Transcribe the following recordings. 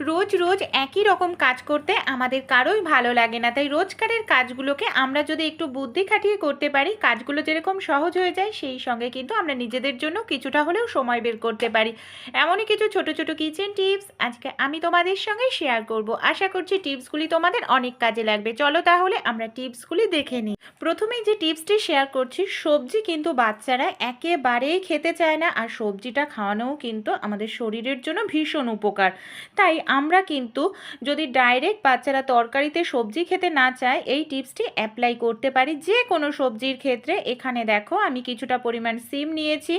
রোজ রোজ একই রকম কাজ করতে আমাদের কারোই ভালো লাগে না। তাই রোজকারের কাজগুলোকে আমরা যদি একটু বুদ্ধি খাটিয়ে করতে পারি, কাজগুলো যেরকম সহজ হয়ে যায়, সেই সঙ্গে কিন্তু আমরা নিজেদের জন্য কিছুটা হলেও সময় বের করতে পারি। এমনই কিছু ছোট ছোট কিচেন টিপস আজকে আমি তোমাদের সঙ্গে শেয়ার করব। আশা করছি টিপসগুলি তোমাদের অনেক কাজে লাগবে। চলো তাহলে আমরা টিপসগুলি দেখে নিই। প্রথমেই যে টিপসটি শেয়ার করছি, সবজি কিন্তু বাচ্চারা একেবারেই খেতে চায় না, আর সবজিটা খাওয়ানোও কিন্তু আমাদের শরীরের জন্য ভীষণ উপকার। তাই আমরা কিন্তু যদি ডাইরেক্ট বাচ্চারা তরকারিতে সবজি খেতে না চায়, এই টিপসটি অ্যাপ্লাই করতে পারি। যে কোনো সবজির ক্ষেত্রে এখানে দেখো, আমি কিছুটা পরিমাণ সিম নিয়েছি।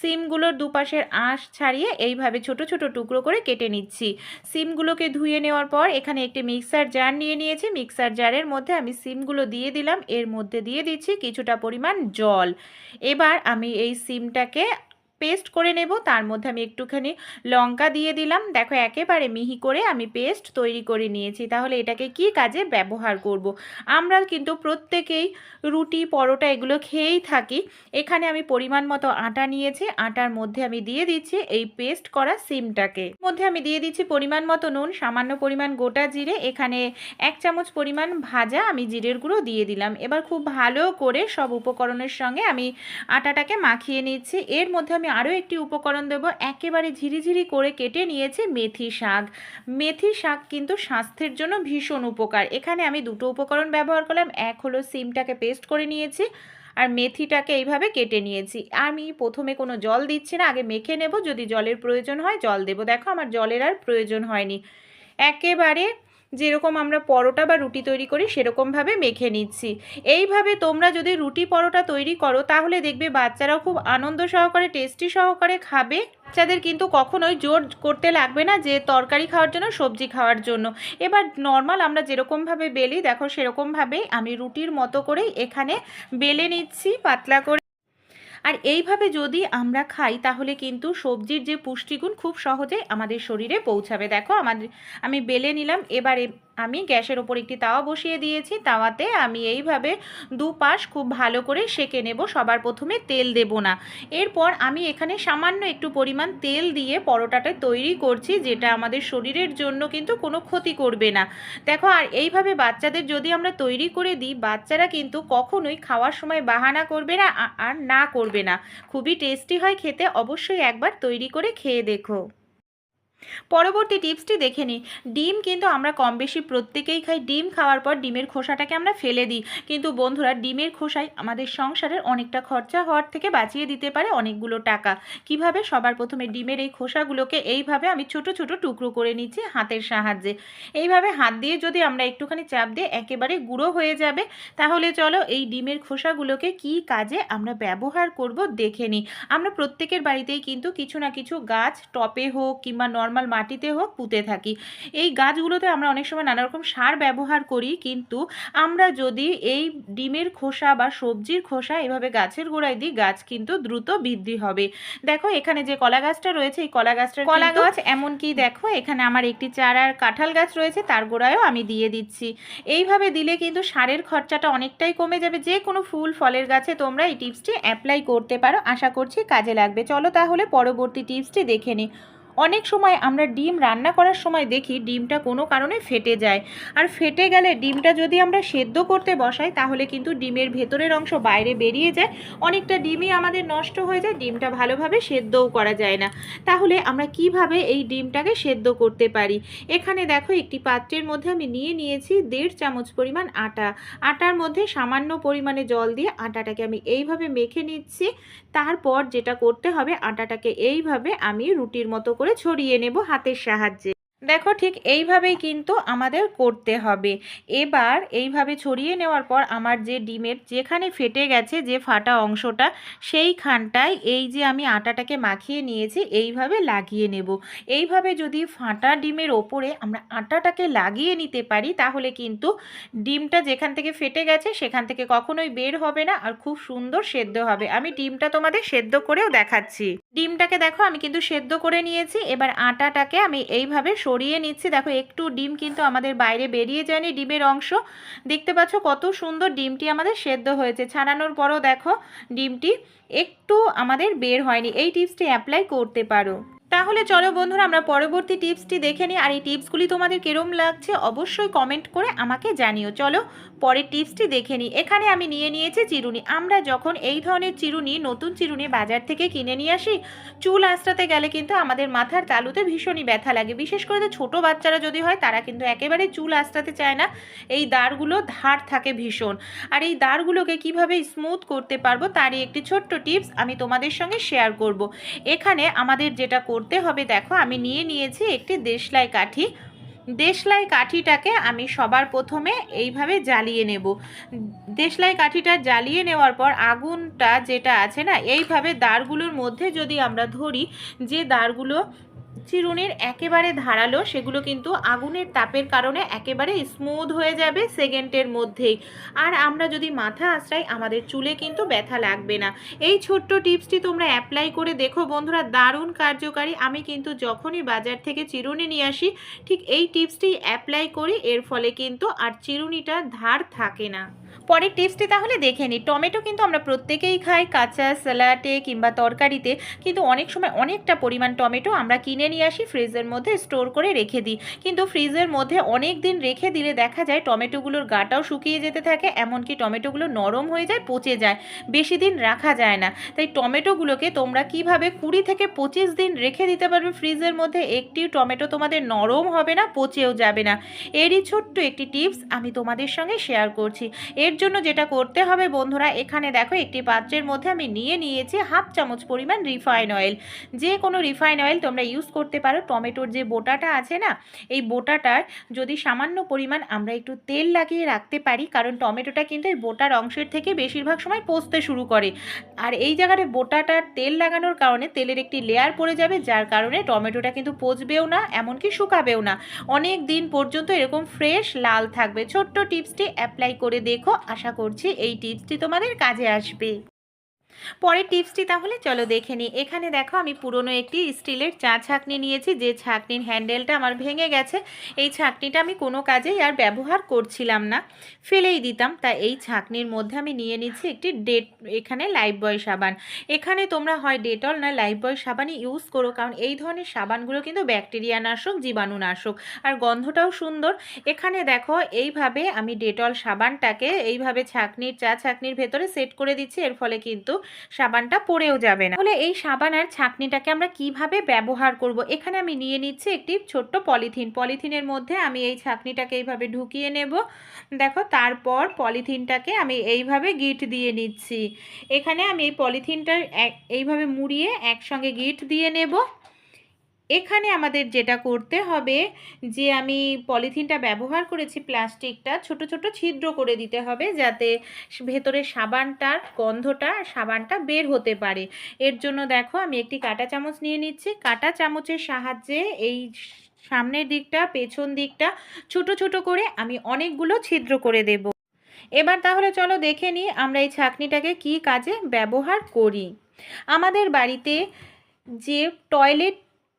সিমগুলোর দুপাশের আঁশ ছাড়িয়ে এইভাবে ছোট ছোট টুকরো করে কেটে নিচ্ছি। সিমগুলোকে ধুয়ে নেওয়ার পর এখানে একটি মিক্সার জার নিয়ে নিয়েছি। মিক্সার জারের মধ্যে আমি সিমগুলো দিয়ে দিলাম। এর মধ্যে দিয়ে দিচ্ছি কিছুটা পরিমাণ জল। এবার আমি এই সিমটাকে পেস্ট করে নেব। তার মধ্যে আমি একটুখানি লঙ্কা দিয়ে দিলাম। দেখো, একেবারে মিহি করে আমি পেস্ট তৈরি করে নিয়েছি। তাহলে এটাকে কি কাজে ব্যবহার করব। আমরা কিন্তু প্রত্যেকেই রুটি, পরোটা এগুলো খেয়েই থাকি। এখানে আমি পরিমাণ মতো আটা নিয়েছি। আটার মধ্যে আমি দিয়ে দিচ্ছি এই পেস্ট করা সিমটাকে। মধ্যে আমি দিয়ে দিচ্ছি পরিমাণ মতো নুন, সামান্য পরিমাণ গোটা জিরে। এখানে এক চামচ পরিমাণ ভাজা আমি জিরের গুঁড়ো দিয়ে দিলাম। এবার খুব ভালো করে সব উপকরণের সঙ্গে আমি আটাটাকে মাখিয়ে নিচ্ছি। এর মধ্যে আমি আরও একটি উপকরণ দেবো। একেবারে ঝিরিঝিরি করে কেটে নিয়েছি মেথি শাক। মেথি শাক কিন্তু স্বাস্থ্যের জন্য ভীষণ উপকার। এখানে আমি দুটো উপকরণ ব্যবহার করলাম। এক হলো সিমটাকে পেস্ট করে নিয়েছি আর মেথিটাকে এইভাবে কেটে নিয়েছি। আমি প্রথমে কোনো জল দিচ্ছি না, আগে মেখে নেব। যদি জলের প্রয়োজন হয় জল দেব। দেখো আমার জলের আর প্রয়োজন হয়নি। একেবারে যেরকম আমরা পরোটা বা রুটি তৈরি করি, সেরকমভাবে মেখে নিচ্ছি। এইভাবে তোমরা যদি রুটি পরোটা তৈরি করো, তাহলে দেখবে বাচ্চারাও খুব আনন্দ সহকারে, টেস্টি সহকারে খাবে। বাচ্চাদের কিন্তু কখনোই জোর করতে লাগবে না যে তরকারি খাওয়ার জন্য, সবজি খাওয়ার জন্য। এবার নর্মাল আমরা যেরকমভাবে বেলি, দেখো সেরকমভাবেই আমি রুটির মতো করেই এখানে বেলে নিচ্ছি, পাতলা করে। আর এইভাবে যদি আমরা খাই, তাহলে কিন্তু সবজির যে পুষ্টিগুণ খুব সহজেই আমাদের শরীরে পৌঁছাবে। দেখো, আমাদের, আমি বেলে নিলাম, এবারে আমি গ্যাসের ওপর একটি তাওয়া বসিয়ে দিয়েছি। তাওয়াতে আমি এইভাবে দুপাশ খুব ভালো করে সেকে নেব। সবার প্রথমে তেল দেব না। এরপর আমি এখানে সামান্য একটু পরিমাণ তেল দিয়ে পরোটাটা তৈরি করছি, যেটা আমাদের শরীরের জন্য কিন্তু কোনো ক্ষতি করবে না। দেখো, আর এইভাবে বাচ্চাদের যদি আমরা তৈরি করে দিই, বাচ্চারা কিন্তু কখনোই খাওয়ার সময় বাহানা করবে না আর না করবে না। খুবই টেস্টি হয় খেতে। অবশ্যই একবার তৈরি করে খেয়ে দেখো। পরবর্তী টিপসটি দেখে নিই। ডিম কিন্তু আমরা কম বেশি প্রত্যেকেই খাই। ডিম খাওয়ার পর ডিমের খোসাটাকে আমরা ফেলে দিই। কিন্তু বন্ধুরা, ডিমের খোসাই আমাদের সংসারের অনেকটা খরচা হওয়ার থেকে বাঁচিয়ে দিতে পারে অনেকগুলো টাকা। কীভাবে? সবার প্রথমে ডিমের এই খোসাগুলোকে এইভাবে আমি ছোট ছোট টুকরো করে নিচ্ছি হাতের সাহায্যে। এইভাবে হাত দিয়ে যদি আমরা একটুখানি চাপ দিয়ে একেবারে গুঁড়ো হয়ে যাবে, তাহলে চলো এই ডিমের খোসাগুলোকে কি কাজে আমরা ব্যবহার করব দেখে নিই। আমরা প্রত্যেকের বাড়িতেই কিন্তু কিছু না কিছু গাছ টপে হোক কিংবা নর্মাল মাটিতে হোক পুঁতে থাকি। এই গাছগুলোতে আমরা অনেক সময় নানা রকম সার ব্যবহার করি কিন্তু আমরা যদি এই ডিমের খোসা বা সবজির খোসা এভাবে গাছের গোড়ায় দিই গাছ কিন্তু দ্রুত বৃদ্ধি হবে। দেখো এখানে যে কলা গাছটা রয়েছে এই কলা গাছটা কলা গাছ এমনকি দেখো এখানে আমার একটি চারার কাঁঠাল গাছ রয়েছে তার গোড়ায়ও আমি দিয়ে দিচ্ছি। এইভাবে দিলে কিন্তু সারের খরচাটা অনেকটাই কমে যাবে। যে কোনো ফুল ফলের গাছে তোমরা এই টিপসটি অ্যাপ্লাই করতে পারো আশা করছি কাজে লাগবে। চলো তাহলে পরবর্তী টিপসটি দেখে নিই। অনেক সময় আমরা ডিম রান্না করার সময় দেখি ডিমটা কোনো কারণে ফেটে যায়। আর ফেটে গেলে ডিমটা যদি আমরা সেদ্ধ করতে বসাই, তাহলে কিন্তু ডিমের ভেতরের অংশ বাইরে বেরিয়ে যায়। অনেকটা ডিমই আমাদের নষ্ট হয়ে যায়, ডিমটা ভালোভাবে সেদ্ধও করা যায় না। তাহলে আমরা কীভাবে এই ডিমটাকে সেদ্ধ করতে পারি? এখানে দেখো একটি পাত্রের মধ্যে আমি নিয়ে নিয়েছি দেড় চামচ পরিমাণ আটা। আটার মধ্যে সামান্য পরিমাণে জল দিয়ে আটাটাকে আমি এইভাবে মেখে নিচ্ছি। তারপর যেটা করতে হবে, আটাটাকে এইভাবে আমি রুটির মতো করে ছড়িয়ে নেব হাতের সাহায্যে। দেখো ঠিক এইভাবেই কিন্তু আমাদের করতে হবে। এবার এইভাবে ছড়িয়ে নেওয়ার পর আমার যে ডিমের যেখানে ফেটে গেছে যে ফাটা অংশটা, সেইখানটায় এই যে আমি আটাটাকে মাখিয়ে নিয়েছি, এইভাবে লাগিয়ে নেব। এইভাবে যদি ফাটা ডিমের ওপরে আমরা আটাটাকে লাগিয়ে নিতে পারি, তাহলে কিন্তু ডিমটা যেখান থেকে ফেটে গেছে সেখান থেকে কখনোই বের হবে না আর খুব সুন্দর সেদ্ধ হবে। আমি ডিমটা তোমাদের সেদ্ধ করেও দেখাচ্ছি। ডিমটাকে দেখো আমি কিন্তু সেদ্ধ করে নিয়েছি। এবার আটাটাকে আমি এইভাবে সরিয়ে নিচ্ছি। দেখো, একটু ডিম কিন্তু আমাদের বাইরে বেরিয়ে যায়নি ডিমের অংশ। দেখতে পাচ্ছ কত সুন্দর ডিমটি আমাদের সেদ্ধ হয়েছে। ছাড়ানোর পরও দেখো ডিমটি একটু আমাদের বের হয়নি। এই টিপসটি অ্যাপ্লাই করতে পারো। তাহলে চলো বন্ধুরা, আমরা পরবর্তী টিপসটি দেখে নিই। আর এই টিপসগুলি তোমাদের কিরম লাগছে অবশ্যই কমেন্ট করে আমাকে জানিও। চলো পরের টিপসটি দেখে নিই। এখানে আমি নিয়ে নিয়েছি চিরুনি। আমরা যখন এই ধরনের চিরুনি, নতুন চিরুনি বাজার থেকে কিনে নিয়ে আসি, চুল আঁচড়াতে গেলে কিন্তু আমাদের মাথার তালুতে ভীষণই ব্যথা লাগে। বিশেষ করে ছোটো বাচ্চারা যদি হয়, তারা কিন্তু একেবারে চুল আঁচড়াতে চায় না। এই দাঁড়গুলো ধার থাকে ভীষণ। আর এই দাঁড়গুলোকে কীভাবে স্মুথ করতে পারব, তারই একটি ছোট্ট টিপস আমি তোমাদের সঙ্গে শেয়ার করব। এখানে আমাদের যেটা করতে হবে। দেখো, আমি নিয়ে নিয়েছি একটি দেশলাই কাঠি। দেশলাই কাঠিটাকে আমি সবার প্রথমে এইভাবে জ্বালিয়ে নেব। দেশলাই কাঠিটা জ্বালিয়ে নেওয়ার পর আগুনটা যেটা আছে না, এইভাবে দাঁড়গুলোর মধ্যে যদি আমরা ধরি, যে দাঁড়গুলো চিরুনির একেবারে ধারালো, সেগুলো কিন্তু আগুনের তাপের কারণে একেবারে স্মুথ হয়ে যাবে সেকেন্ডের মধ্যেই। আর আমরা যদি মাথা আশ্রাই, আমাদের চুলে কিন্তু ব্যথা লাগবে না। এই ছোট্ট টিপসটি তোমরা অ্যাপ্লাই করে দেখো বন্ধুরা, দারুণ কার্যকারী। আমি কিন্তু যখনই বাজার থেকে চিরুনি নিয়ে আসি, ঠিক এই টিপসটি অ্যাপ্লাই করি, এর ফলে কিন্তু আর চিরুনিটা ধার থাকে না। পরের টিপসটি তাহলে দেখে নিই টমেটো কিন্তু আমরা প্রত্যেকেই খাই, কাঁচা স্যালাডে কিংবা তরকারিতে, কিন্তু অনেক সময় অনেকটা পরিমাণ টমেটো আমরা কিনে নিয়ে আসি, ফ্রিজের মধ্যে স্টোর করে রেখে দিই। কিন্তু ফ্রিজের মধ্যে অনেক দিন রেখে দিলে দেখা যায় টমেটোগুলোর গাটাও শুকিয়ে যেতে থাকে, এমনকি টমেটোগুলো নরম হয়ে যায়, পচে যায়। বেশি দিন রাখা যায় না। তাই টমেটোগুলোকে তোমরা কীভাবে কুড়ি থেকে পঁচিশ দিন রেখে দিতে পারবে ফ্রিজের মধ্যে? একটি টমেটো তোমাদের নরম হবে না, পচেও যাবে না। এরই ছোট্ট একটি টিপস আমি তোমাদের সঙ্গে শেয়ার করছি। এর জন্য যেটা করতে হবে বন্ধুরা, এখানে দেখো একটি পাত্রের মধ্যে আমি নিয়ে নিয়েছি হাফ চামচ পরিমাণ রিফাইন অয়েল। যে কোনো রিফাইন অয়েল তোমরা ইউজ করতে পারো। টমেটোর যে বোটাটা আছে না, এই বোটাটার যদি সামান্য পরিমাণ আমরা একটু তেল লাগিয়ে রাখতে পারি, কারণ টমেটোটা কিন্তু এই বোটার অংশের থেকে বেশিরভাগ সময় পচতে শুরু করে। আর এই জায়গায় বোটাটার তেল লাগানোর কারণে তেলের একটি লেয়ার পড়ে যাবে, যার কারণে টমেটোটা কিন্তু পচবেও না, এমনকি শুকাবেও না। অনেক দিন পর্যন্ত এরকম ফ্রেশ লাল থাকবে। ছোট্ট টিপসটি অ্যাপ্লাই করে দেখো। আশা করছি এই টিপসটি তোমাদের কাজে আসবে। পরের টিপসটি তাহলে চলো দেখে নিই। এখানে দেখো আমি পুরনো একটি স্টিলের চা ছাঁকনি নিয়েছি, যে ছাঁকনির হ্যান্ডেলটা আমার ভেঙে গেছে। এই ছাঁকনিটা আমি কোনো কাজেই আর ব্যবহার করছিলাম না। ফেলেই দিতাম। তা এই ছাঁকনির মধ্যে আমি নিয়ে নিচ্ছি একটি ডেট, এখানে লাইফ বয় সাবান। এখানে তোমরা হয় ডেটল না লাইফ বয় সাবানই ইউজ করো, কারণ এই ধরনের সাবানগুলো কিন্তু ব্যাকটেরিয়া নাশক জীবাণুনাশক। আর গন্ধটাও সুন্দর। এখানে দেখো এইভাবে আমি ডেটল সাবানটাকে এইভাবে ছাঁকনির, চা ছাঁকনির ভেতরে সেট করে দিচ্ছি। এর ফলে কিন্তু সাবানটা পড়েও যাবে না। তাহলে এই সাবান আর ছাঁকনিটাকে আমরা কীভাবে ব্যবহার করব? এখানে আমি নিয়ে নিচ্ছি একটি ছোট্ট পলিথিন। পলিথিনের মধ্যে আমি এই ছাঁকনিটাকে এইভাবে ঢুকিয়ে নেব। দেখো, তারপর পলিথিনটাকে আমি এইভাবে গিট দিয়ে নিচ্ছি। এখানে আমি এই পলিথিনটা এইভাবে মুড়িয়ে একসঙ্গে গিট দিয়ে নেব। এখানে আমাদের যেটা করতে হবে যে আমি পলিথিনটা ব্যবহার করেছি প্লাস্টিকটা, ছোট ছোট ছিদ্র করে দিতে হবে যাতে ভেতরে সাবানটার গন্ধটা, সাবানটা বের হতে পারে। এর জন্য দেখো আমি একটি কাঁটা চামচ নিয়ে নিচ্ছি। কাঁটা চামচের সাহায্যে এই সামনের দিকটা, পেছন দিকটা ছোট ছোট করে আমি অনেকগুলো ছিদ্র করে দেব। এবার তাহলে চলো দেখে নিই আমরা এই ছাঁকনিটাকে কি কাজে ব্যবহার করি। আমাদের বাড়িতে যে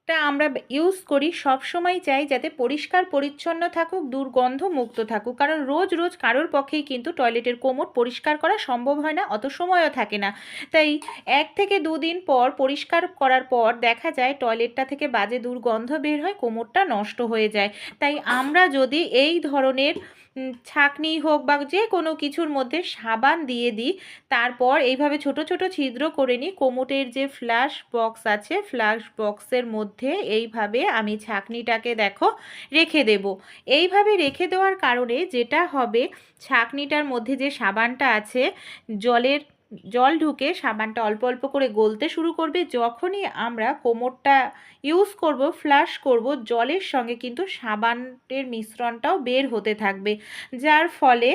টয়লেটটা আমরা ইউজ করি সব সময় চাই যাতে পরিষ্কার, পরিচ্ছন্ন থাকুক, দুর্গন্ধ মুক্ত থাকুক। কারণ রোজ রোজ কারোর পক্ষেই কিন্তু টয়লেটের কোমর পরিষ্কার করা সম্ভব হয় না, অত সময়ও থাকে না। তাই এক থেকে দুদিন পর পরিষ্কার করার পর দেখা যায় টয়লেটটা থেকে বাজে দুর্গন্ধ বের হয়, কোমরটা নষ্ট হয়ে যায়। তাই আমরা যদি এই ধরনের ছাঁকনি হোক বা যে কোনো কিছুর মধ্যে সাবান দিয়ে দিই। তারপর এইভাবে ছোট ছোট ছিদ্র করে নিই। কোমোটের যে ফ্ল্যাশ বক্স আছে ফ্ল্যাশ বক্সের মধ্যে এইভাবে আমি ছাঁকনিটাকে দেখো রেখে দেব। এইভাবে রেখে দেওয়ার কারণে যেটা হবে, ছাঁকনিটার মধ্যে যে সাবানটা আছে, জলের জল ঢুকে সাবানটা অল্প অল্প করে গলতে শুরু করবে। যখনই আমরা কোমরটা ইউজ করব ফ্লাশ করব, জলের সঙ্গে কিন্তু সাবানের মিশ্রণটাও বের হতে থাকবে। যার ফলে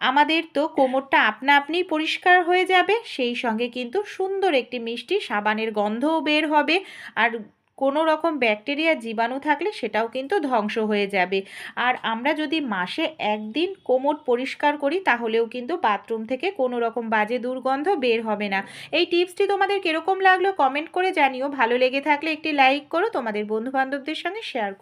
আমাদের তো কোমরটা আপনা আপনি পরিষ্কার হয়ে যাবে, সেই সঙ্গে কিন্তু সুন্দর একটি মিষ্টি সাবানের গন্ধও বের হবে। আর কোনো রকম ব্যাকটেরিয়া জীবাণু থাকলে সেটাও কিন্তু ধ্বংস হয়ে যাবে। আর আমরা যদি মাসে একদিন কোমর পরিষ্কার করি, তাহলেও কিন্তু বাথরুম থেকে কোনো রকম বাজে দুর্গন্ধ বের হবে না। এই টিপসটি তোমাদের কীরকম লাগল কমেন্ট করে জানিও। ভালো লেগে থাকলে একটি লাইক করো। তোমাদের বন্ধু বান্ধবদের সঙ্গে শেয়ার করো।